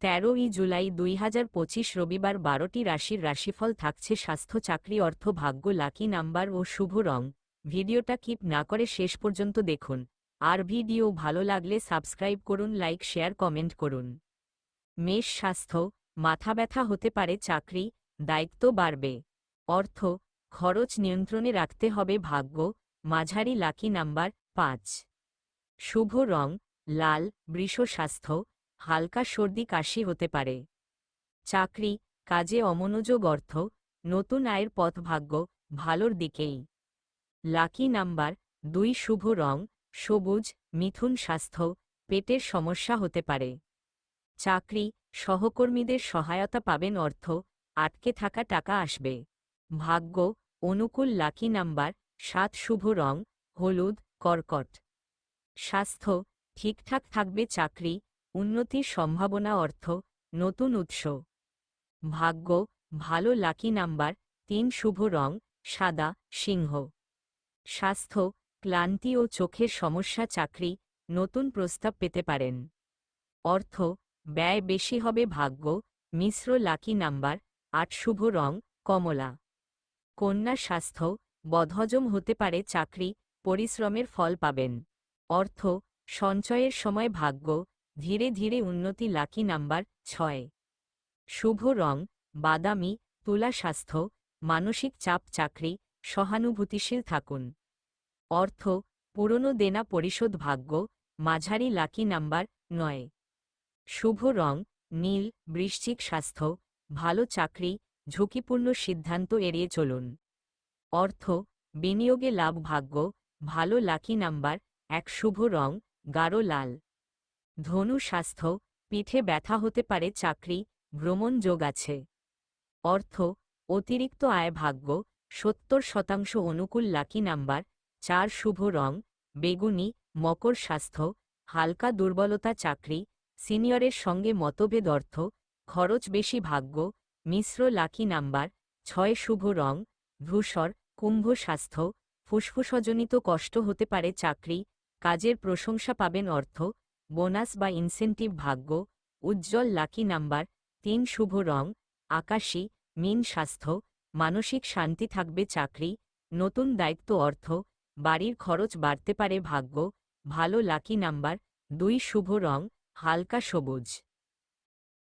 তেরোই জুলাই দুই হাজার পঁচিশ রবিবার বারোটি রাশির রাশিফল থাকছে স্বাস্থ্য, চাকরি, অর্থ, ভাগ্য, লাকি নাম্বার ও শুভ রং। ভিডিওটা কিপ না করে শেষ পর্যন্ত দেখুন। আর ভিডিও ভালো লাগলে সাবস্ক্রাইব করুন, লাইক, শেয়ার, কমেন্ট করুন। মেষ স্বাস্থ্য, মাথা ব্যথা হতে পারে, চাকরি, দায়িত্ব বাড়বে। অর্থ, খরচ নিয়ন্ত্রণে রাখতে হবে, ভাগ্য, মাঝারি লাকি নাম্বার পাঁচ। শুভ রং, লাল, বৃষ স্বাস্থ্য হালকা সর্দি কাশি হতে পারে। চাকরি, কাজে অমনোযোগ অর্থ, নতুন আয়ের পথ ভাগ্য ভালোর দিকেই। লাকি নাম্বার দুই, শুভ রং, সবুজ, মিথুন স্বাস্থ্য, পেটের সমস্যা হতে পারে। চাকরি, সহকর্মীদের সহায়তা পাবেন অর্থ, আটকে থাকা টাকা আসবে। ভাগ্য, অনুকূল লাকি নাম্বার সাত, শুভ রং, হলুদ, কর্কট। স্বাস্থ্য, ঠিকঠাক থাকবে চাকরি উন্নতির সম্ভাবনা অর্থ, নতুন উৎস। ভাগ্য, ভালো লাকি নাম্বার, তিন শুভ রং, সাদা, সিংহ। স্বাস্থ্য, ক্লান্তি ও চোখের সমস্যা চাকরি, নতুন প্রস্তাব পেতে পারেন। অর্থ, ব্যয় বেশি হবে ভাগ্য, মিশ্র লাকি নাম্বার, আট শুভ রং, কমলা। কন্যা স্বাস্থ্য, বদহজম হতে পারে চাকরি, পরিশ্রমের ফল পাবেন। অর্থ, সঞ্চয়ের সময় ভাগ্য ধীরে ধীরে উন্নতি লাকি নাম্বার ছয়। শুভ রং, বাদামি তুলা স্বাস্থ্য মানসিক চাপ চাকরি, সহানুভূতিশীল থাকুন। অর্থ, পুরনো দেনা পরিশোধ ভাগ্য, মাঝারি লাকি নাম্বার নয়। শুভ রং, নীল, বৃশ্চিক স্বাস্থ্য, ভালো চাকরি, ঝুঁকিপূর্ণ সিদ্ধান্ত এড়িয়ে চলুন। অর্থ, বিনিয়োগে লাভ ভাগ্য, ভালো লাকি নাম্বার এক শুভ রং, গাঢ় লাল। ধনু স্বাস্থ্য, পিঠে ব্যথা হতে পারে চাকরি, ভ্রমণ যোগ আছে। অর্থ, অতিরিক্ত আয় ভাগ্য, সত্তর শতাংশ অনুকূল লাকি নাম্বার, চার শুভ রং, বেগুনি, মকর স্বাস্থ্য, হালকা দুর্বলতা চাকরি, সিনিয়রের সঙ্গে মতভেদ অর্থ, খরচ বেশি ভাগ্য, মিশ্র লাকি নাম্বার, ছয় শুভ রং, ধূসর, কুম্ভ স্বাস্থ্য, ফুসফুসজনিত কষ্ট হতে পারে চাকরি, কাজের প্রশংসা পাবেন অর্থ বোনাস বা ইনসেন্টিভ ভাগ্য, উজ্জ্বল লাকি নাম্বার, তিন শুভ রং, আকাশী, মিন স্বাস্থ্য, মানসিক শান্তি থাকবে চাকরি, নতুন দায়িত্ব অর্থ, বাড়ির খরচ বাড়তে পারে ভাগ্য, ভালো লাকি নাম্বার, দুই শুভ রং, হালকা সবুজ।